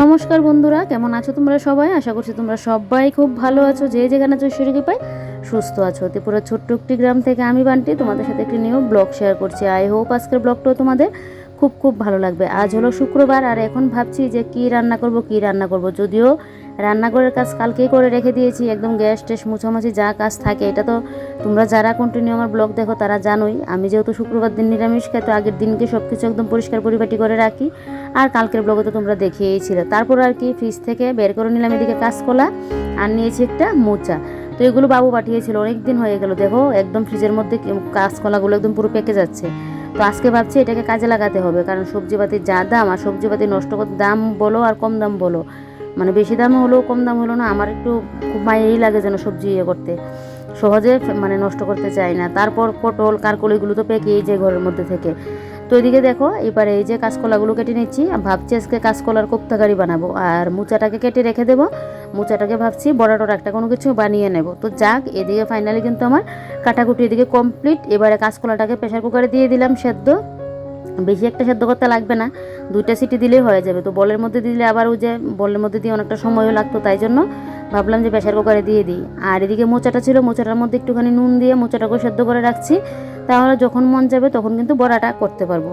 নমস্কার বন্ধুরা, কেমন আছো তোমরা সবাই? আশা করছি তোমরা সবাই খুব ভালো আছো। যে যেখানে আছো সেটাকে পাই, সুস্থ আছো। ত্রিপুরার ছোট্ট একটি গ্রাম থেকে আমি বান্টি, তোমাদের সাথে একটি নিউ ব্লগ শেয়ার করছি। আই হোপ আজকের ব্লগটাও তোমাদের খুব খুব ভালো লাগবে। আজ হলো শুক্রবার, আর এখন ভাবছি যে কি রান্না করব, কি রান্না করব। যদিও রান্নাঘরের কাজ কালকেই করে রেখে দিয়েছি, একদম গ্যাস টেস মুছামাছি যা কাজ থাকে। এটা তো তোমরা যারা কন্টিনিউ আমার ব্লগ দেখো তারা জানোই, আমি যেহেতু শুক্রবার দিন নিরামিষ খাই, তো আগের দিনকে সব কিছু একদম পরিষ্কার পরিপাটি করে রাখি। আর কালকের ব্লগে তো তোমরা দেখিয়েছিলে তারপর আর কি ফ্রিজ থেকে বের করে নিলাম এদিকে কাঁচকলা আর নিয়েছি একটা মোচা। তো এগুলো বাবু পাঠিয়েছিল অনেক দিন হয়ে গেল। দেখো, একদম ফ্রিজের মধ্যে কাঁচকলাগুলো একদম পুরো পেকে যাচ্ছে। তো আজকে ভাবছি এটাকে কাজে লাগাতে হবে, কারণ সবজিপাতির যা দাম আর সবজিপাতি নষ্ট করতে দাম বলো আর কম দাম বলো। মানে বেশি দাম হলেও কম দাম হলো না, আমার একটু খুব মায়েরই লাগে যেন সবজি ইয়ে করতে। সহজে মানে নষ্ট করতে চাই না। তারপর পটল, কারকল, এগুলো তো পেকেই যে ঘরের মধ্যে থেকে। তো এদিকে দেখো, এবারে এই যে কাঁচকলাগুলো কেটে নিচ্ছি। ভাবছি আজকে কাঁচকলার কোপ্তাকারি বানাবো। আর মুচাটাকে কেটে রেখে দেবো। মুচাটাকে ভাবছি বড় টড় একটা কোনো কিছু বানিয়ে নেব। তো যাক, এদিকে ফাইনালি কিন্তু আমার কাটাকুটি এদিকে কমপ্লিট এবারে কাঁচকলাটাকে প্রেশার কুকারে দিয়ে দিলাম সেদ্ধ। বেশি একটা সেদ্ধ করতে লাগবে না, দুইটা সিটি দিলেই হয়ে যাবে। তো বলের মধ্যে দিলে আবার ওই যে বলের মধ্যে দিয়ে অনেকটা সময়ও লাগতো, তাই জন্য ভাবলাম যে প্রেশার কুকারে দিয়ে দিই। আর এদিকে মোচাটা ছিল, মোচাটার মধ্যে একটুখানি নুন দিয়ে মোচাটাকেও সেদ্ধ করে রাখছি। তাহলে যখন মন যাবে তখন কিন্তু বড়াটা করতে পারব।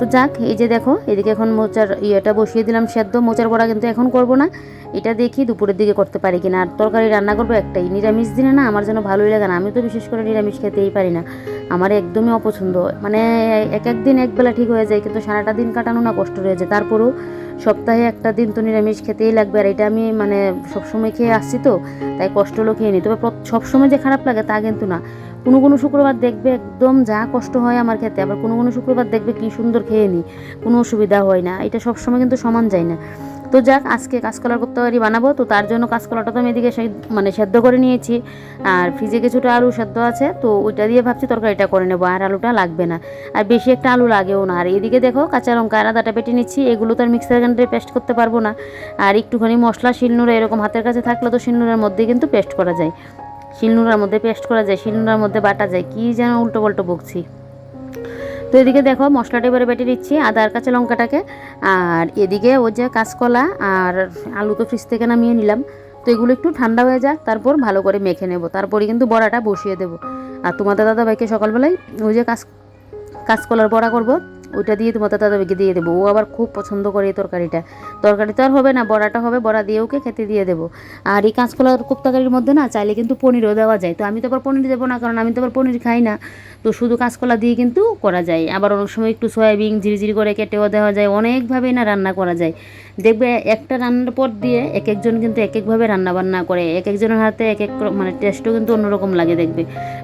তো যাক, এই যে দেখো, এদিকে এখন মোচার ইয়েটা বসিয়ে দিলাম সেদ্ধ, মোচার বড়া কিন্তু এখন করব না। এটা দেখি দুপুরের দিকে করতে পারি কিনা। আর তরকারি রান্না করব একটাই, নিরামিষ দিনে না আমার যেন ভালোই লাগে না। আমি তো বিশেষ করে নিরামিষ খেতেই পারি না। আমার একদমই অপছন্দ। মানে এক এক দিন এক বেলা ঠিক হয়ে যায়, কিন্তু সারাটা দিন কাটানো না কষ্ট রয়ে যায়। তারপরেও সপ্তাহে একটা দিন তো নিরামিষ খেতেই লাগবে। আর এটা আমি মানে সবসময় খেয়ে আসছি তো, তাই কষ্ট হলেও খেয়ে নিই। তবে সবসময় যে খারাপ লাগে তা কিন্তু না। কোনো কোনো শুক্রবার দেখবে একদম যা কষ্ট হয় আমার খেতে, আবার কোনো কোনো শুক্রবার দেখবে কি সুন্দর খেয়ে নিই কোনো অসুবিধা হয় না। এটা সবসময় কিন্তু সমান যায় না। তো যাক, আজকে কাঁচকলার তরকারি বানাবো, তো তার জন্য কাঁচকলাটা তো আমি এদিকে মানে সেদ্ধ করে নিয়েছি। আর ফ্রিজে কিছুটা আলু সেদ্ধ আছে, তো ওইটা দিয়ে ভাবছি তরকারিটা করে নেব, আর আলুটা লাগবে না। আর বেশি একটা আলু লাগেও না। আর এদিকে দেখো, কাঁচা লঙ্কা আর আদাটা পেটে নিচ্ছি, এগুলো তো আর মিক্সার গ্রাইন্ডারে পেস্ট করতে পারব না। আর একটুখানি মশলা শিলনুরা এরকম হাতের কাছে থাকলে তো শিলনুরার মধ্যে কিন্তু পেস্ট করা যায়। শিলনুরার মধ্যে পেস্ট করা যায় শিলনুরার মধ্যে বাটা যায়, কি যেন উল্টো পাল্টো বকছি। তো এদিকে দেখো মশলাটা এবারে বেটে দিচ্ছি আদা আর কাঁচা লঙ্কাটাকে। আর এদিকে ওই যে কাঁচকলা আর আলু তো ফ্রিজ থেকে নামিয়ে নিলাম। তো এগুলো একটু ঠান্ডা হয়ে যাক, তারপর ভালো করে মেখে নেব। তারপরে কিন্তু বড়াটা বসিয়ে দেবো। আর তোমাদের দাদা ভাইকে সকালবেলায় ওই যে কাঁচ কাঁচকলার বড়া করব ওইটা দিয়ে তোমার দাদা ভাইকে দিয়ে দেবো। ও আবার খুব পছন্দ করে এই তরকারিটা। তরকারি তো আর হবে না, বড়াটা হবে, বড়া দিয়ে ওকে খেতে দিয়ে দেবো। আর এই কাঁচকলার কোপ্তাকারির মধ্যে না চাইলে কিন্তু পনিরও দেওয়া যায়। তো আমি তো আবার পনির দেবো না, কারণ আমি তো আবার পনির খাই না। তো শুধু কাঁচকলা দিয়ে কিন্তু করা যায়। আবার অনেক সময় একটু সয়াবিন, ঝিরিঝিরি করে কেটেও দেওয়া যায়। অনেকভাবেই না রান্না করা যায়। দেখবে একটা রান্নার পর দিয়ে এক একজন কিন্তু এক একভাবে রান্নাবান্না করে, এক একজনের হাতে এক এক মানে টেস্টও কিন্তু অন্যরকম লাগে দেখবে।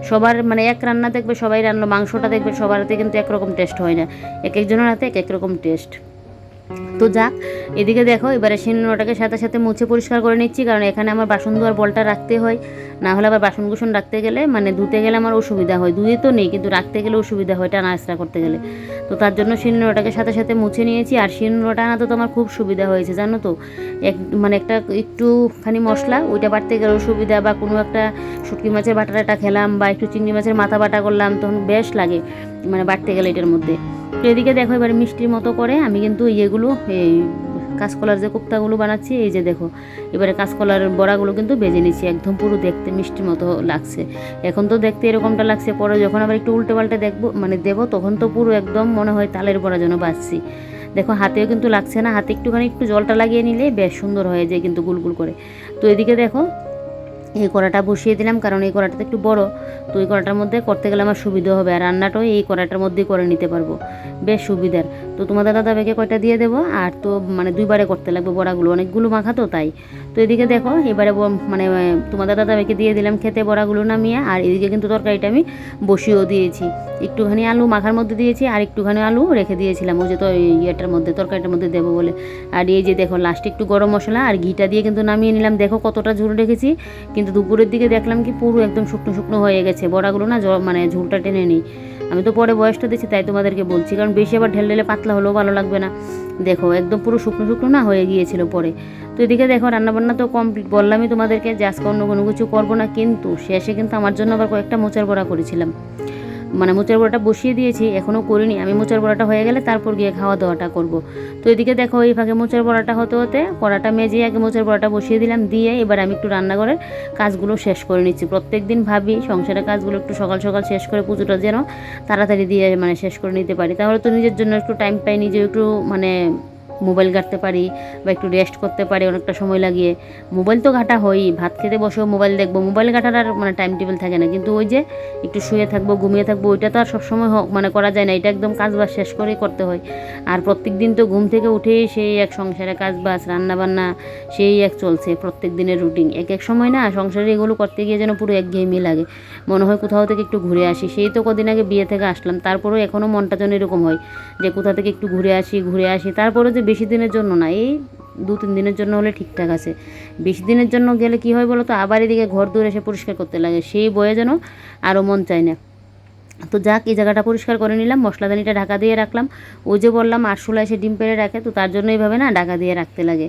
সবার মানে এক রান্না দেখবে সবাই রান্না, মাংসটা দেখবে সবার হাতে কিন্তু একরকম টেস্ট হয় না। এক একজনের হাতে এক এক রকম টেস্ট তো যাক এদিকে দেখো, এবারে শিলনোড়াটাকে সাথে সাথে মুছে পরিষ্কার করে নিচ্ছি, কারণ এখানে আমার বাসন ধোয়ার বলটা রাখতে হয়। না হলে আবার বাসন কুসন রাখতে গেলে মানে ধুতে গেলে আমার অসুবিধা হয়। ধুয়ে তো নেই, কিন্তু রাখতে গেলে অসুবিধা হয় টানা আস্তা করতে গেলে। তো তার জন্য শিলনোড়াটাকে সাথে সাথে মুছে নিয়েছি, আর শিলনোড়াটা আনাতে তো আমার খুব সুবিধা হয়েছে, জানো তো? এক মানে একটা একটুখানি মশলা, ওইটা বাটতে গেলেও সুবিধা বা কোনো একটা শুটকি মাছের বাটাটা খেলাম, বা একটু চিংড়ি মাছের মাথা বাটা করলাম, তখন বেশ লাগে। মানে বাড়তে গেলে এটার মধ্যে। তো এদিকে দেখো এবার মিষ্টির মতো করে আমি কিন্তু ইয়েগুলো, এই কাঁচকলার যে কোপ্তাগুলো বানাচ্ছি, এই যে দেখো, এবারে কাঁচকলার বড়াগুলো কিন্তু ভেজে নিচ্ছি, একদম পুরো দেখতে মিষ্টির মতো লাগছে। এখন তো দেখতে এরকমটা লাগছে, পরে যখন আবার একটু উল্টে পাল্টে দেখব মানে দেবো, তখন তো পুরো একদম মনে হয় তালের বড়া যেন বাজছি। দেখো, হাতেও কিন্তু লাগছে না, হাতে একটুখানি একটু জলটা লাগিয়ে নিলে বেশ সুন্দর হয়ে যায় কিন্তু গুলগুল করে। তো এদিকে দেখো এই কড়াটা বসিয়ে দিলাম, কারণ এই কড়াটা একটু বড়। তো এই কড়াটার মধ্যে করতে গেলে আমার সুবিধা হবে, আর রান্নাটাও এই কড়াটার মধ্যেই করে নিতে পারব। বেশ সুবিধার। তো তোমাদের দাদা ভাইকে কয়টা দিয়ে দেবো? আর তো মানে দুইবারে করতে লাগবে বড়াগুলো, অনেকগুলো মাখা তো তাই। তো এদিকে দেখো, এবারে মানে তোমাদের দাদা ভাইকে দিয়ে দিলাম খেতে বড়াগুলো নামিয়ে, আর এদিকে কিন্তু তরকারিটা আমি বসিয়েও দিয়েছি। একটুখানি আলু মাখার মধ্যে দিয়েছি, আর একটুখানি আলু রেখে দিয়েছিলাম, ওই যে তো ইয়েটার মধ্যে, তরকারিটার মধ্যে দেবো বলে। আর এই যে দেখো লাস্টে একটু গরম মশলা আর ঘিটা দিয়ে কিন্তু নামিয়ে নিলাম। দেখো কতটা ঝুল রেখেছি, কিন্তু দুপুরের দিকে দেখলাম কি পুরো একদম শুকনো শুকনো হয়ে গেছে। বড়াগুলো না মানে ঝোলটা টেনে নিই। আমি তো পরে বয়সটা দিচ্ছি তাই তোমাদেরকে বলছি। কারণ বেশি আবার ঢেল ঢেলে পাতলা হলেও ভালো লাগবে না। দেখো, একদম পুরো শুকনো শুকনো না হয়ে গিয়েছিল পরে। তো এদিকে দেখো, রান্নাবান্না তো কমপ্লিট বললামই তোমাদেরকে যে আজকে অন্য কোনো কিছু করব না, কিন্তু শেষে কিন্তু আমার জন্য আবার কয়েকটা মোচার বড়া করেছিলাম। মানে মোচার বড়াটা বসিয়ে দিয়েছি, এখনও করিনি। আমি মোচার বড়াটা হয়ে গেলে তারপর গিয়ে খাওয়া দাওয়াটা করব। তো এদিকে দেখো, এই ফাঁকে মোচার বড়াটা হতে হতে কড়াটা মেজে আগে মোচার বড়াটা বসিয়ে দিলাম, দিয়ে এবার আমি একটু রান্নাঘরের কাজগুলো শেষ করে নিচ্ছি। প্রত্যেক দিন ভাবি সংসারের কাজগুলো একটু সকাল সকাল শেষ করে পুজোটা যেন তাড়াতাড়ি দিয়ে মানে শেষ করে নিতে পারি। তাহলে তো নিজের জন্য একটু টাইম পাই নিজে একটু মানে মোবাইল ঘাঁটতে পারি বা একটু রেস্ট করতে পারি, অনেকটা সময় লাগিয়ে। মোবাইল তো ঘাটা হয়ই, ভাত খেতে বসেও মোবাইল দেখব। মোবাইল ঘাটার আর মানে টাইম টেবিল থাকে না। কিন্তু ওই যে একটু শুয়ে থাকব, ঘুমিয়ে থাকব, ওইটা তো আর সবসময় হোক মানে করা যায় না। এটা একদম কাজ বাজ শেষ করেই করতে হয়। আর প্রত্যেক দিন তো ঘুম থেকে উঠেই সেই এক সংসারে কাজ বাজ রান্না বান্না, সেই এক চলছে প্রত্যেক দিনের রুটিন এক এক সময় না সংসারে এগুলো করতে গিয়ে যেন পুরো এক একঘেয়েমি লাগে। মনে হয় কোথাও থেকে একটু ঘুরে আসি। সেই তো কদিন আগে বিয়ে থেকে আসলাম। তারপরেও এখনও মনটা যেন এরকম হয় যে কোথা থেকে একটু ঘুরে আসি ঘুরে আসি। তারপরে যে বেশি দিনের জন্য না, এই দু তিন দিনের জন্য হলে ঠিকঠাক আছে। বেশি দিনের জন্য গেলে কি হয় বলো তো আবার এদিকে ঘর দূরে এসে পরিষ্কার করতে লাগে। সেই বয়ে যেন আরও মন চায় না। তো যাক, এই জায়গাটা পরিষ্কার করে নিলাম, মশলাদানিটা ঢাকা দিয়ে রাখলাম। ওই যে বললাম, আরশোলা এসে ডিম পেড়ে রাখে, তো তার জন্য এইভাবে না ঢাকা দিয়ে রাখতে লাগে।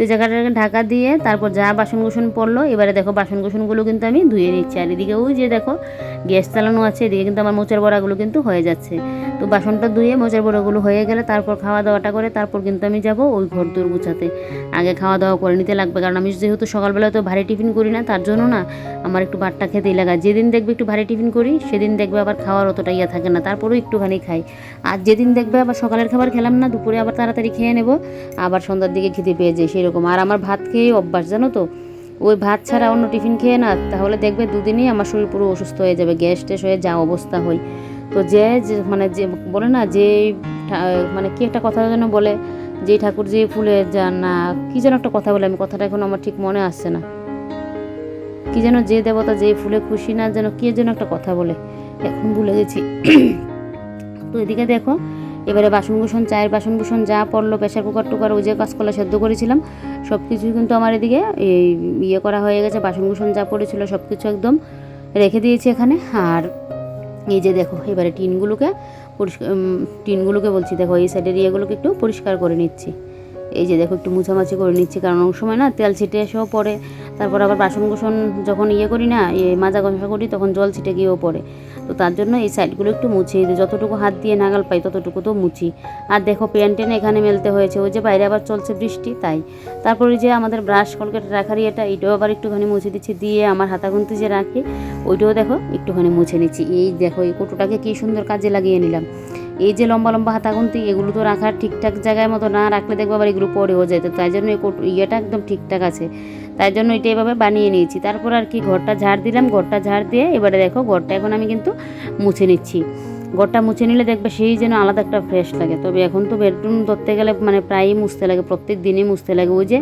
তো এই জায়গাটাকে ঢাকা দিয়ে তারপর যা বাসন কুসন পড়ল, এবারে দেখো বাসন কুসনগুলো কিন্তু আমি ধুয়ে নিচ্ছি। আর এদিকে ওই যে দেখো, গ্যাস চালানো আছে, এদিকে কিন্তু আমার মোচার বড়াগুলো কিন্তু হয়ে যাচ্ছে। তো বাসনটা ধুয়ে মোচার বড়াগুলো হয়ে গেলে তারপর খাওয়া দাওয়াটা করে তারপর কিন্তু আমি যাব ওই ঘর দূর গুছাতে। আগে খাওয়া দাওয়া করে নিতে লাগবে, কারণ আমি যেহেতু সকালবেলা তো ভারী টিফিন করি না, তার জন্য না আমার একটু ভাতটা খেতেই লাগে যেদিন দেখবে একটু ভারী টিফিন করি, সেদিন দেখবে আবার খাওয়ার অতটা ইয়ে থাকে না, তারপরেও একটুখানি খাই। আর যেদিন দেখবে আবার সকালের খাবার খেলাম না, দুপুরে আবার তাড়াতাড়ি খেয়ে নেব, আবার সন্ধ্যার দিকে খিদে পেয়ে যায় সেরকম আর আমার ভাত খেয়ে অভ্যাস, জানো তো? ওই ভাত ছাড়া অন্য টিফিন খেয়ে না, তাহলে দেখবে দুদিনই আমার শরীর পুরো অসুস্থ হয়ে যাবে গ্যাস ট্যাস হয়ে যা অবস্থা হয় তো যে মানে যে বলে না, যে মানে কি একটা কথা যেন বলে, যে ঠাকুর যে ফুলে যান না, কি যেন একটা কথা বলে, আমি কথাটা এখন আমার ঠিক মনে আসছে না। কি যেন যে দেবতা যে ফুলে খুশি না, যেন কি যেন একটা কথা বলে, এখন ভুলে গেছি। তো এদিকে দেখো এবারে বাসন কুসন চায়ের বাসন কুসন যা পড়ল প্রেশার কুকার টুকার, ওই যে কাঁচকলা সেদ্ধ করেছিলাম সব কিছুই কিন্তু আমার এদিকে এই ইয়ে করা হয়ে গেছে বাসন কুসন যা পড়েছিল সব কিছু একদম রেখে দিয়েছি এখানে। আর এই যে দেখো, এবারে টিনগুলোকে পরিষ্কার টিনগুলোকে বলছি, দেখো, এই সাইডের ইয়েগুলোকে একটু পরিষ্কার করে নিচ্ছি। এই যে দেখো একটু মুছামাছি করে নিচ্ছি, কারণ অনেক সময় না তেল ছিটে এসেও পড়ে। তারপর আবার বাসন কুসন যখন ইয়ে করি না মাজা ঘষা করি, তখন জল ছিটে গিয়েও পড়ে। তো তার জন্য এই সাইডগুলো একটু দিই যতটুকু হাত দিয়ে নাগাল পাই ততটুকু তো মুছি। আর দেখো প্যান টেন এখানে মেলতে হয়েছে, ওই যে বাইরে আবার চলছে বৃষ্টি, তাই। তারপরে যে আমাদের ব্রাশ কলকেট রাখার ইয়েটা এটাও আবার একটুখানি মুছে দিচ্ছি, দিয়ে আমার হাতাগুন্তি যে রাখি, ওইটাও দেখো একটুখানি মুছে নিচ্ছি। এই দেখো এই কোটোটাকে কী সুন্দর কাজে লাগিয়ে নিলাম। এই যে লম্বা লম্বা হাতাগুন্তি, এগুলো তো রাখার ঠিকঠাক জায়গায় মতো না রাখলে দেখব আবার এগুলো পড়েও যায় তো তাই জন্য ইয়েটা একদম ঠিকঠাক আছে। তাই জন্য এটা এভাবে বানিয়ে নিয়েছি। তারপর আর কি ঘরটা ঝাড় দিলাম। ঘরটা ঝাড় দিয়ে এবারে দেখো ঘরটা এখন আমি কিন্তু মুছে নিচ্ছি। ঘরটা মুছে নিলে দেখবে সেই যেন আলাদা একটা ফ্রেশ লাগে। তবে এখন তো বেডরুম ধরতে গেলে মানে প্রায়ই মুছতে লাগে, প্রত্যেক দিনই মুছতে লাগে। ওই যে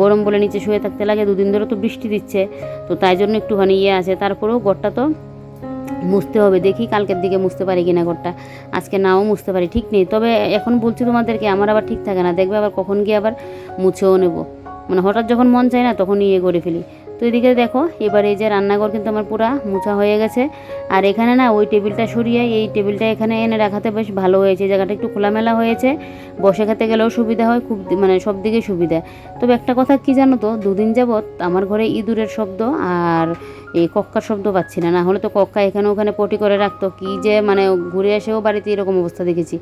গরম বলে নিচে শুয়ে থাকতে লাগে, দুদিন ধরে তো বৃষ্টি দিচ্ছে। তো তাই জন্য একটুখানি ইয়ে আছে। তারপরেও ঘরটা তো মুছতে হবে। দেখি কালকের দিকে মুছতে পারি কিনা ঘরটা। আজকে নাও মুছতে পারি, ঠিক নেই। তবে এখন বলছি তোমাদেরকে, আমার আবার ঠিক থাকে না। দেখবে আবার কখন গিয়ে আবার মুছেও নেব। মানে হঠাৎ যখন মন চায় না তখন ইয়ে করে ফেলি। তো এদিকে দেখো, এবার এই যে রান্নাঘর কিন্তু আমার পুরা মুছা হয়ে গেছে। আর এখানে না ওই টেবিলটা সরিয়ে এই টেবিলটা এখানে এনে রাখাতে বেশ ভালো হয়েছে। জায়গাটা একটু খোলামেলা হয়েছে। বসে খেতে গেলেও সুবিধা হয়, খুব মানে সব দিকে সুবিধা। তবে একটা কথা কি জানো তো, দুদিন যাবৎ আমার ঘরে ইঁদুরের শব্দ আর এই কক্কার শব্দ পাচ্ছি না। না হলে তো কক্কা এখানে ওখানে পটি করে রাখতো। কি যে মানে ঘুরে এসেও বাড়িতে এরকম অবস্থা দেখেছি।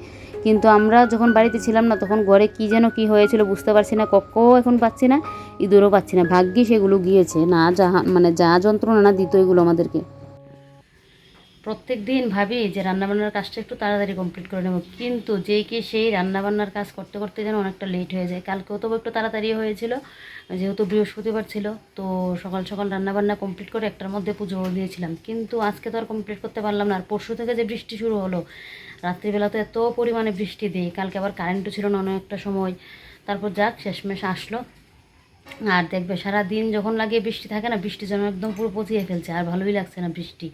কিন্তু আমরা যখন বাড়িতে ছিলাম না, তখন ঘরে কি যেন কি হয়েছিল বুঝতে পারছি না, কক্কও এখন পাচ্ছি না, ইঁদুরও পাচ্ছি না। ভাগ্যি সেগুলো গিয়েছে, না যা মানে যা যন্ত্রণা, না দিত এগুলো আমাদেরকে। প্রত্যেক দিন ভাবি যে রান্নাবান্নার কাজটা একটু তাড়াতাড়ি কমপ্লিট করে নেব, কিন্তু যেই কি সেই রান্নাবান্নার কাজ করতে করতে যেন অনেকটা লেট হয়ে যায়। কালকেও তো একটু তাড়াতাড়ি হয়েছিল, যেহেতু বৃহস্পতিবার ছিল, তো সকাল সকাল রান্নাবান্না কমপ্লিট করে একটার মধ্যে পুজো দিয়েছিলাম। কিন্তু আজকে তো আর কমপ্লিট করতে পারলাম না, আর পরশু থেকে যে বৃষ্টি শুরু হলো রাত্রিবেলা তো এত পরিমাণে বৃষ্টি দিই। কালকে আবার কারেন্টও ছিল না অনেক একটা সময়। তারপর যাক, শেষমেশ আসলো। আর দেখবে সারা দিন যখন লাগে বৃষ্টি থাকে না, বৃষ্টি যেন একদম পুরো পচিয়ে ফেলছে, আর ভালোই লাগছে না বৃষ্টি।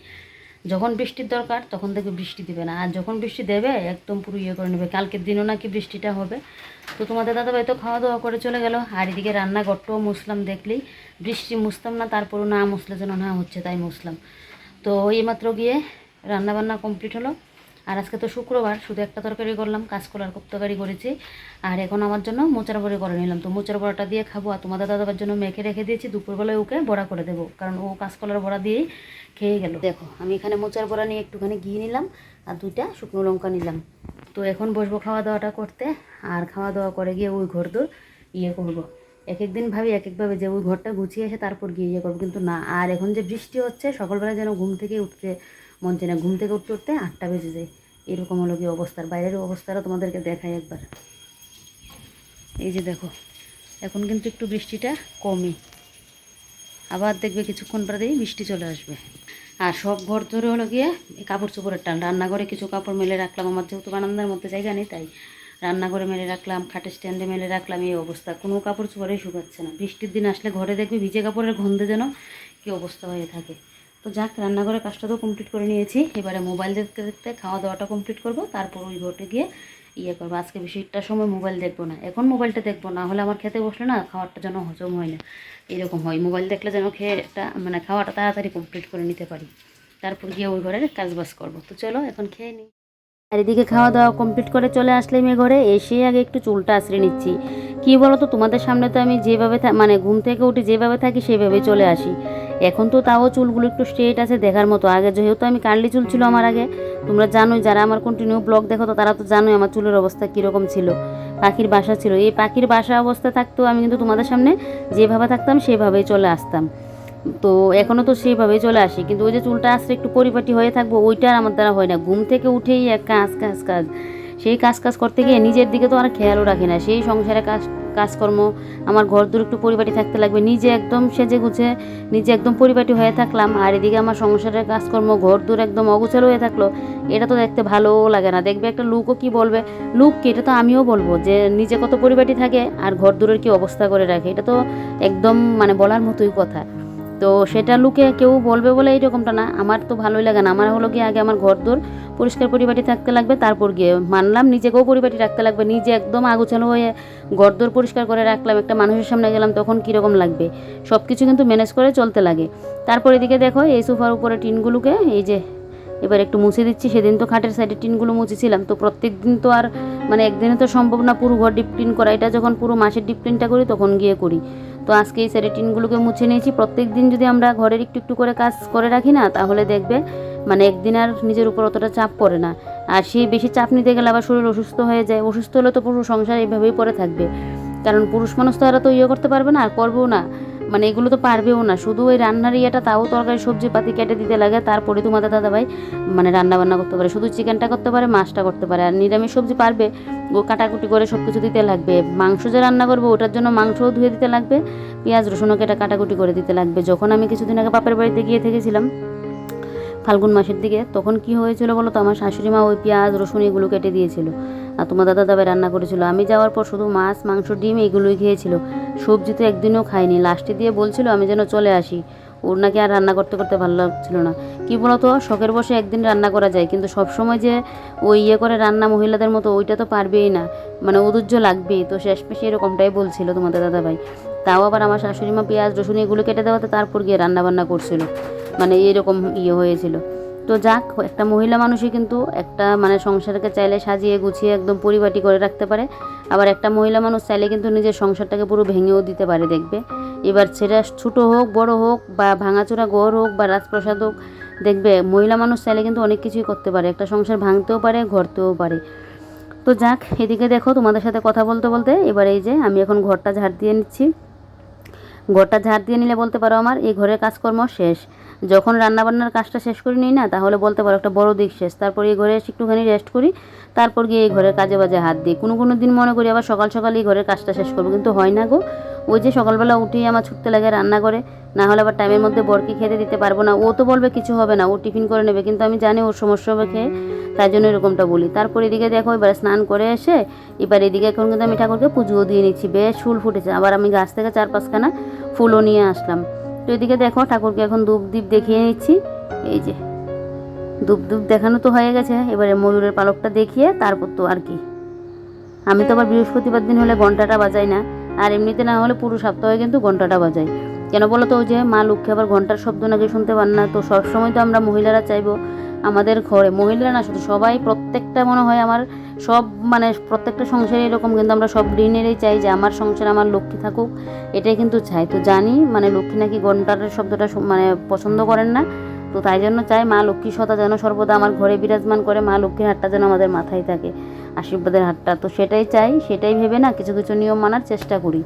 যখন বৃষ্টির দরকার, তখন দেখবে বৃষ্টি দেবে না। আর যখন বৃষ্টি দেবে, একদম পুরো ইয়ে করে নেবে। কালকের দিনও নাকি বৃষ্টিটা হবে। তো তোমাদের দাদাভাই তো খাওয়া দাওয়া করে চলে গেল। আর এদিকে রান্নাঘরটাও মুসলাম দেখলেই। বৃষ্টি মুছতাম না, তারপরও না মুছলে যেন না হচ্ছে, তাই মুছলাম। তো এইমাত্র গিয়ে রান্নাবান্না কমপ্লিট হলো। আর আজকে তো শুক্রবার, শুধু একটা তরকারি করলাম, কাঁচকলার তরকারি করেছি। আর এখন আমার জন্য মোচার বড়ি করে নিলাম। তো মোচার বড়াটা দিয়ে খাব আর তোমাদের দাদাবার জন্য মেখে রেখে দিয়েছি। দুপুরবেলায় ওকে বড়া করে দেবো। কারণ ও কাঁচকলার বড়া দিয়েই খেয়ে গেল। দেখো, আমি এখানে মোচার বড়া নিয়ে একটুখানি ঘি নিলাম আর দুইটা শুকনো লঙ্কা নিলাম। তো এখন বসবো খাওয়া দাওয়াটা করতে। আর খাওয়া দাওয়া করে গিয়ে ওই ঘর দোর ইয়ে করব। এক এক দিন ভাবি এক একভাবে যে ওই ঘরটা গুছিয়ে এসে তারপর গিয়ে ইয়ে করব, কিন্তু না। আর এখন যে বৃষ্টি হচ্ছে সকালবেলা যেন ঘুম থেকে উঠতে মন চায় না ঘুম থেকে উঠতে উঠতে আটটা বেজে যায়। এরকম হলো কি অবস্থার, বাইরের অবস্থাটা তোমাদেরকে দেখাই একবার। এই যে দেখো, এখন কিন্তু একটু বৃষ্টিটা কমই আবার দেখবে কিছুক্ষণ পরেই বৃষ্টি চলে আসবে। আর সব ঘর ধরে হলো গিয়ে কাপড় চোপড়ের টান। রান্নাঘরে কিছু কাপড় মেলে রাখলাম, আমার যেহেতু বারান্দার মধ্যে জায়গা নেই, তাই রান্নাঘরে মেলে রাখলাম, খাটের স্ট্যান্ডে মেলে রাখলাম, এই অবস্থা। কোনো কাপড় চোপড়েই শুকাচ্ছে না। বৃষ্টির দিন আসলে ঘরে দেখবে ভিজে কাপড়ের গন্ধে যেন কী অবস্থা হয়ে থাকে। তো যাক, রান্নাঘরের কাজটা তো কমপ্লিট করে নিয়েছি। এবারে মোবাইল দেখতে দেখতে খাওয়া দাওয়াটা কমপ্লিট করব, তারপর ওই ঘটে গিয়ে ইয়ে করব। আজকে বেশিটার সময় মোবাইল দেখব না। এখন মোবাইলটা দেখব, না হলে আমার খেতে বসলে না খাওয়ারটা যেন হজম হয় না। এরকম হয়। মোবাইল দেখলে যেন খেয়ে একটা মানে খাওয়াটা তাড়াতাড়ি কমপ্লিট করে নিতে পারি। তারপর গিয়ে ওই ঘরের কাজবাজ করব। তো চলো, এখন খেয়ে নিই আর এদিকে খাওয়া দাওয়া কমপ্লিট করে চলে আসলে মেয়ে ঘরে এসে আগে একটু চুলটা আশ্রে নিচ্ছি। কী বলো তো তোমাদের সামনে তো আমি যেভাবে মানে ঘুম থেকে উঠে যেভাবে থাকি সেভাবে চলে আসি। এখন তো তাও চুলগুলো একটু স্ট্রেট আছে দেখার মতো। আগে যেহেতু আমি কার্লি চুল ছিল আমার আগে, তোমরা জানোই, যারা আমার কন্টিনিউ ব্লগ দেখো তো তারা তো জানোই আমার চুলের অবস্থা কীরকম ছিল। পাখির বাসা ছিল। এই পাখির বাসা অবস্থা থাকতেও আমি কিন্তু তোমাদের সামনে যেভাবে থাকতাম সেভাবেই চলে আসতাম। তো এখনও তো সেইভাবেই চলে আসি। কিন্তু ওই যে চুলটা আসলে একটু পরিপাটি হয়ে থাকব, ওইটা আমার দ্বারা হয় না। ঘুম থেকে উঠেই এক কাজ কাজ কাজ। সেই কাজ কাজ করতে গিয়ে নিজের দিকে তো আর খেয়ালও রাখি না। সেই সংসারে কাজ, কাজকর্ম, আমার ঘর দূর একটু পরিপাটি থাকতে লাগবে। নিজে একদম সেজে গুছে, নিজে একদম পরিপাটি হয়ে থাকলাম। আর এদিকে আমার সংসারের কাজকর্ম ঘর দূর একদম অগুছালো হয়ে থাকল। এটা তো দেখতে ভালোও লাগে না। দেখবে একটা লুকও কি বলবে? লুক কি? এটা তো আমিও বলব যে, নিজে কত পরিপাটি থাকে আর ঘর দূরের কি অবস্থা করে রাখে? এটা তো একদম মানে বলার মতোই কথা। তো সেটা লুকে কেউ বলবে বলে এইরকমটা না। আমার তো ভালোই লাগে না। আমার হলো গিয়ে আগে আমার ঘর দোর পরিষ্কার পরিপাটি থাকতে লাগবে, তারপর গিয়ে মানলাম নিজেকেও পরিপাটি রাখতে লাগবে। নিজে একদম আগুছালো হয়ে ঘর দোর পরিষ্কার করে রাখলাম, একটা মানুষের সামনে গেলাম, তখন কীরকম লাগবে? সব কিছু কিন্তু ম্যানেজ করে চলতে লাগে। তারপর এদিকে দেখো, এই সোফার উপরে টিনগুলোকে, এই যে এবার একটু মুছে দিচ্ছি। সেদিন তো খাটের সাইডে টিনগুলো মুছেছিলাম। তো প্রত্যেক দিন তো আর মানে একদিনে তো সম্ভব না পুরো ঘর ডিপ ক্লিন করা। এটা যখন পুরো মাসের ডিপ ক্লিনটা করি, তখন গিয়ে করি। তো আজকে এই সাইডে টিনগুলোকে মুছে নিয়েছি। প্রত্যেক দিন যদি আমরা ঘরের একটু একটু করে কাজ করে রাখি না, তাহলে দেখবে মানে একদিন আর নিজের উপর অতটা চাপ পড়ে না। আর সেই বেশি চাপ নিতে গেলে আবার শরীর অসুস্থ হয়ে যায়। অসুস্থ হলে তো পুরো সংসার এইভাবেই পড়ে থাকবে। কারণ পুরুষ মানুষ তো এরা তো ইয়ে করতে পারবে না, আর করবেও না। মানে এগুলো তো পারবেও না। শুধু ওই রান্নার ইয়েটা, তাও তরকারি, সবজি পাতি কেটে দিতে লাগে, তারপরে তোমাদের দাদাভাই মানে রান্না বান্না করতে পারে। শুধু চিকেনটা করতে পারে, মাছটা করতে পারে। আর নিরামিষ সবজি পারবে, ও কাটাকুটি করে সব কিছু দিতে লাগবে। মাংস যে রান্না করব, ওটার জন্য মাংসও ধুয়ে দিতে লাগবে, পেঁয়াজ, রসুনও কেটে কাটাকুটি করে দিতে লাগবে। যখন আমি কিছুদিন আগে বাপের বাড়িতে গিয়ে থেকেছিলাম ফাল্গুন মাসের দিকে, তখন কি হয়েছিল বলো তো? আমার শাশুড়ি মা ওই পেঁয়াজ, রসুন এগুলো কেটে দিয়েছিল। আর তোমার দাদা দাবে রান্না করেছিল। আমি যাওয়ার পর শুধু মাছ, মাংস, ডিম এগুলোই খেয়েছিল। সবজি তো একদিনও খাইনি। লাস্টে দিয়ে বলছিল, আমি যেন চলে আসি। ওর নাকি আর রান্না করতে করতে ভালো লাগছিল না। কি বলতো? শখের বসে একদিন রান্না করা যায়। কিন্তু সব সময় যে ওই ইয়ে করে রান্না মহিলাদের মতো, ওইটা তো পারবেই না। মানে উদুজ্জ লাগবেই। তো শেষমেশ এরকমটাই বলছিল তোমাদের দাদাভাই তাও আবার আমার শাশুড়ি মা পেঁয়াজ, রসুন এগুলো কেটে দেওয়াতে তারপর গিয়ে রান্না বান্না করছিল। মানে এরকম ইয়ে হয়েছিল। তো যাক, একটা মহিলা মানুষই কিন্তু একটা মানে সংসারকে চাইলে সাজিয়ে গুছিয়ে একদম পরিপাটি করে রাখতে পারে। আবার একটা মহিলা মানুষ চাইলে কিন্তু নিজের সংসারটাকে পুরো ভেঙেও দিতে পারে, দেখবে। এবার সেটা ছোটো হোক, বড় হোক, বা ভাঙাচোরা ঘর হোক, বা রাজপ্রসাদ হোক, দেখবে মহিলা মানুষ চাইলে কিন্তু অনেক কিছুই করতে পারে। একটা সংসার ভাঙতেও পারে, ঘরতেও পারে। তো যাক, এদিকে দেখো তোমাদের সাথে কথা বলতে বলতে, এবার এই যে আমি এখন ঘরটা ঝাড় দিয়ে নিচ্ছি। ঘরটা ঝাড় দিয়ে নিলে বলতে পারো আমার, এই ঘরের কাজকর্ম শেষ। যখন রান্নাবান্নার কাজটা শেষ করে নিই না, তাহলে বলতে পারো একটা বড় দিক শেষ। তারপর এই ঘরে এসে একটুখানি রেস্ট করি, তারপর গিয়ে এই ঘরের কাজে বাজে হাত দিই। কোনো কোনো দিন মনে করি আবার সকাল সকাল এই ঘরের কাজটা শেষ করব, কিন্তু হয় না গো। ওই যে সকালবেলা উঠেই আমার ছুটতে লাগে রান্না করে, না হলে আবার টাইমের মধ্যে বরকে খেতে দিতে পারব না। ও তো বলবে কিছু হবে না, ও টিফিন করে নেবে, কিন্তু আমি জানি ওর সমস্যা হবে খেয়ে, তাই জন্য এরকমটা বলি। তারপর এদিকে দেখো এবার স্নান করে এসে, এবার এদিকে এখন কিন্তু আমি ঠাকুরকে পুজোও দিয়ে নিচ্ছি, বেশ ফুল ফুটেছে। আবার আমি গাছ থেকে চার পাঁচখানা ফুলও নিয়ে আসলাম। তো এদিকে দেখো ঠাকুরকে এখন ধূপ দ্বীপ দেখিয়ে নিচ্ছি। এই যে ধূপ ধূপ দেখানো তো হয়ে গেছে, এবারে ময়ূরের পালকটা দেখিয়ে তারপর তো আর কি। আমি তো আবার বৃহস্পতিবার দিন হলে ঘন্টাটা বাজাই না। আর এমনিতে না হলে পুরো সপ্তাহে কিন্তু ঘন্টাটা বাজাই কেন বলো তো যে মা লক্ষ্মী আবার ঘণ্টার শব্দ নাকি শুনতে পান না, তো সবসময় তো আমরা মহিলারা চাইব আমাদের ঘরে। মহিলারা না শুধু সবাই প্রত্যেকটা মনে হয় আমার সব মানে প্রত্যেকটা সংসারে এরকম কিন্তু আমরা সব গৃহিণীরাই চাই যে আমার সংসারে আমার লক্ষ্মী থাকুক, এটাই কিন্তু চাই। তো জানি মানে লক্ষ্মী নাকি ঘণ্টার শব্দটা মানে পছন্দ করেন না তো তাই জন্য চাই মা লক্ষ্মী সদা যেন সর্বদা আমার ঘরে বিরাজমান করে মা লক্ষ্মীর হাতটা যেন আমাদের মাথায় থাকে, আশীর্বাদের হাতটা তো সেটাই চাই, সেটাই ভেবে না কিছু কিছু নিয়ম মানার চেষ্টা করি।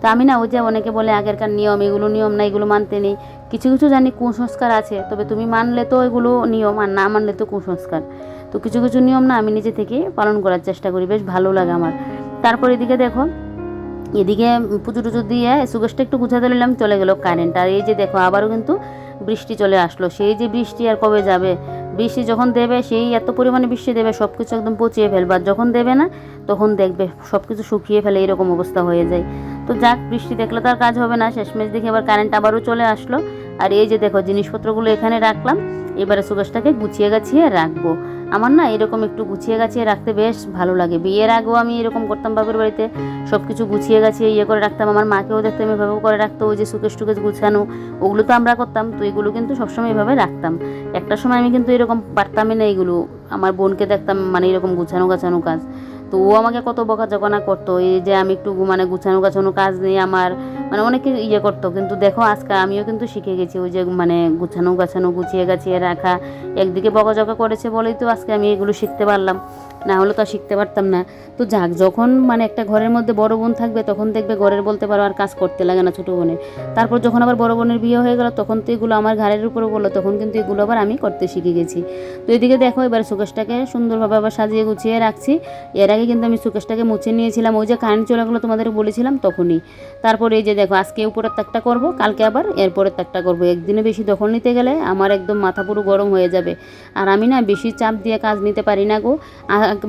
তো আমি না ওই যে অনেকে বলে আগেরকার নিয়ম, এগুলো নিয়ম না, এগুলো মানতে নেই। কিছু কিছু জানি কুসংস্কার আছে, তবে তুমি মানলে তো এগুলো নিয়ম, আর না মানলে তো কুসংস্কার। তো কিছু কিছু নিয়ম না আমি নিজে থেকে পালন করার চেষ্টা করি, বেশ ভালো লাগে আমার। তারপর এদিকে দেখো, এদিকে পুজো টুজো দিয়ে সুগেশটা একটু গুছাতে নিলাম, চলে গেল কারেন্ট আর এই যে দেখো, আবারও কিন্তু বৃষ্টি চলে আসলো। সেই যে বৃষ্টি আর কবে যাবে? বৃষ্টি যখন দেবে, সেই এত পরিমাণে বৃষ্টি দেবে সব কিছু একদম পচিয়ে ফেলবে। আর যখন দেবে না, তখন দেখবে সব কিছু শুকিয়ে ফেলে, এরকম অবস্থা হয়ে যায়। তো যাক, বৃষ্টি দেখলে তার কাজ হবে না। শেষমেশ দেখে আবার কারেন্ট আবারও চলে আসলো। আর এই যে দেখো, জিনিসপত্রগুলো এখানে রাখলাম। এবারে সুগাসটাকে গুছিয়ে গাছিয়ে রাখব। আমার না এরকম একটু গুছিয়ে গাছিয়ে রাখতে বেশ ভালো লাগে। বিয়ের আগেও আমি এরকম করতাম বাপের বাড়িতে। সব কিছু গুছিয়ে গাছিয়ে ইয়ে করে রাখতাম। আমার মাকেও দেখতাম এভাবে করে রাখতো। ওই যে সুকেশ টুকেশ গুছানো, ওগুলো তো আমরা করতাম। তো এগুলো কিন্তু সবসময় এভাবে রাখতাম। একটা সময় আমি কিন্তু এরকম পারতামই না এগুলো। আমার বোনকে দেখতাম মানে এরকম গুছানো গাছানো কাজ। তো ও আমাকে কত বকা জগনা করতো, এই যে আমি একটু মানে গুছানো গাছানো কাজ নিয়ে আমার মানে অনেকে ইয়ে করতো। কিন্তু দেখো আজকে আমিও কিন্তু শিখে গেছি ওই যে মানে গুছানো গাছানো, গুছিয়ে গাছিয়ে রাখা, একদিকে বকাঝকা করেছে বলেই তো আজকে আমি এগুলো শিখতে পারলাম। না হলে তো আর শিখতে পারতাম না। তো যাক, যখন মানে একটা ঘরের মধ্যে বড় বোন থাকবে, তখন দেখবে ঘরের বলতে পারো আর কাজ করতে লাগে না ছোটো বোনের। তারপর যখন আবার বড় বোনের বিয়ে হয়ে গেল, তখন তো এগুলো আমার ঘাড়ের উপরে বলল তখন কিন্তু এগুলো আবার আমি করতে শিখে গেছি। তো এদিকে দেখো, এবার সুকেশটাকে সুন্দরভাবে আবার সাজিয়ে গুছিয়ে রাখছি। এর আগে কিন্তু আমি সুকেশটাকে মুছে নিয়েছিলাম, ওই যে কারেন্ট চলে গেলো তোমাদের বলেছিলাম তখনই। তারপর এই যে দেখো, আজকে উপরের তাকটা করব, কালকে আবার এরপরের তাকটা করব। একদিনে বেশি দখল নিতে গেলে আমার একদম মাথা পুরো গরম হয়ে যাবে। আর আমি না বেশি চাপ দিয়ে কাজ নিতে পারি না গো।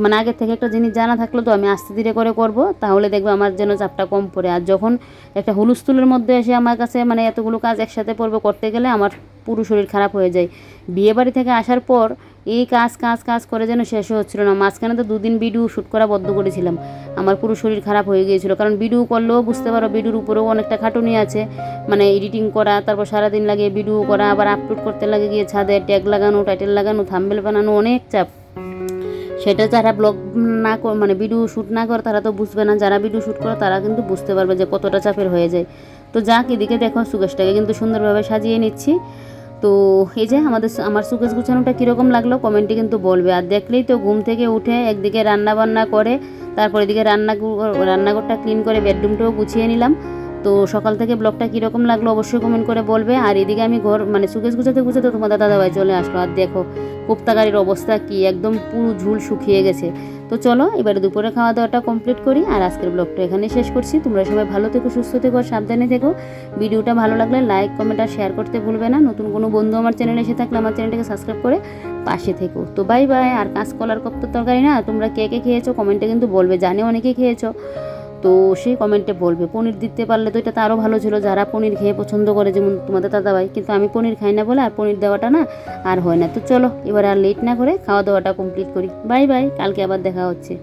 মানে আগের থেকে একটা জিনিস জানা থাকল তো আমি আস্তে ধীরে করে করব, তাহলে দেখব আমার যেন চাপটা কম পড়ে। আর যখন একটা হুলুস্থুলের মধ্যে এসে আমার কাছে মানে এতগুলো কাজ একসাথে পড়বে করতে গেলে আমার পুরো শরীর খারাপ হয়ে যায়। বিয়ে বাড়ি থেকে আসার পর এই কাজ কাজ কাজ করে যেন শেষও হচ্ছিল না। মাঝখানে তো দুদিন ভিডিও শ্যুট করা বদ্ধ করেছিলাম। আমার পুরো শরীর খারাপ হয়ে গিয়েছিল। কারণ ভিডিও করলেও বুঝতে পারো ভিডিওর উপরেও অনেকটা খাটুনি আছে। মানে এডিটিং করা, তারপর সারাদিন লাগে ভিডিও করা, আবার আপলোড করতে লাগে গিয়ে ছাদে ট্যাগ লাগানো টাইটেল লাগানো থাম্বেল বানানো, অনেক চাপ। সেটা যারা ব্লগ না মানে ভিডিও শ্যুট না করে, তারা তো বুঝবে না। যারা ভিডিও শ্যুট করে, তারা কিন্তু বুঝতে পারবে যে কতটা চাপের হয়ে যায়। তো যাক, এদিকে দেখো সুকেশটাকে কিন্তু সুন্দরভাবে সাজিয়ে নিচ্ছি। তো এই যে আমাদের আমার সুকেশ গুছানোটা কীরকম লাগল, কমেন্টে কিন্তু বলবে। আর দেখলেই তো ঘুম থেকে উঠে একদিকে রান্না বান্না করে, তারপর এদিকে রান্না রান্নাঘরটা ক্লিন করে বেডরুমটাও গুছিয়ে নিলাম। তো সকাল থেকে ব্লগটা কীরকম লাগল, অবশ্যই কমেন্ট করে বলবে। আর এদিকে আমি ঘর মানে সুকেশ গুছাতে গুছাতে তোমাদের দাদাভাই চলে আসলো। আর দেখো কোপ্তাগাড়ির অবস্থা কি? একদম পুরো ঝুল শুকিয়ে গেছে। তো চলো, এবারে দুপুরে খাওয়া দাওয়াটা কমপ্লিট করি আর আজকের ব্লগটা এখানে শেষ করছি। তোমরা সবাই ভালো থেকো, সুস্থ থেকো আর সাবধানে থেকো। ভিডিওটা ভালো লাগলে লাইক কমেন্ট আর শেয়ার করতে ভুলবে না। নতুন কোনো বন্ধু আমার চ্যানেলে এসে থাকলে আমার চ্যানেলটাকে সাবস্ক্রাইব করে পাশে থেকো। তো বাই বাই আর কাঁচকলার কপ্তার তরকারি না, তোমরা কে কে খেয়েছো? কমেন্টে কিন্তু বলবে। জানে অনেকে খেয়েছো। তো সেই কমেন্টে বলবে, পনির দিতে পারলে তো এটা তো আরও ভালো ছিল, যারা পনির খেয়ে পছন্দ করে, যেমন তোমাদের দাদাভাই, কিন্তু আমি পনির খাই না বলে আর পনির দেওয়াটা না আর হয় না। তো চলো, এবার আর লেট না করে খাওয়া দাওয়াটা কমপ্লিট করি। বাই বাই, কালকে আবার দেখা হচ্ছে।